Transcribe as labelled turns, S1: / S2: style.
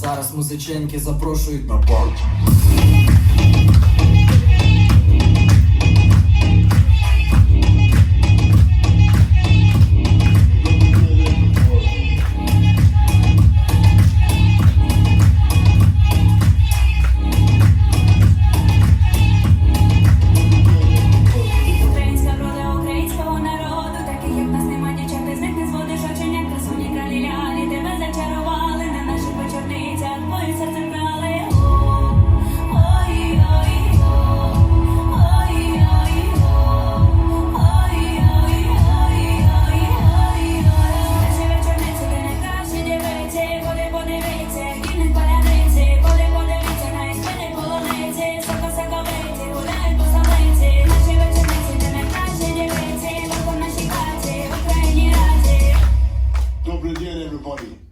S1: Зараз музиченьки запрошують
S2: На парк. body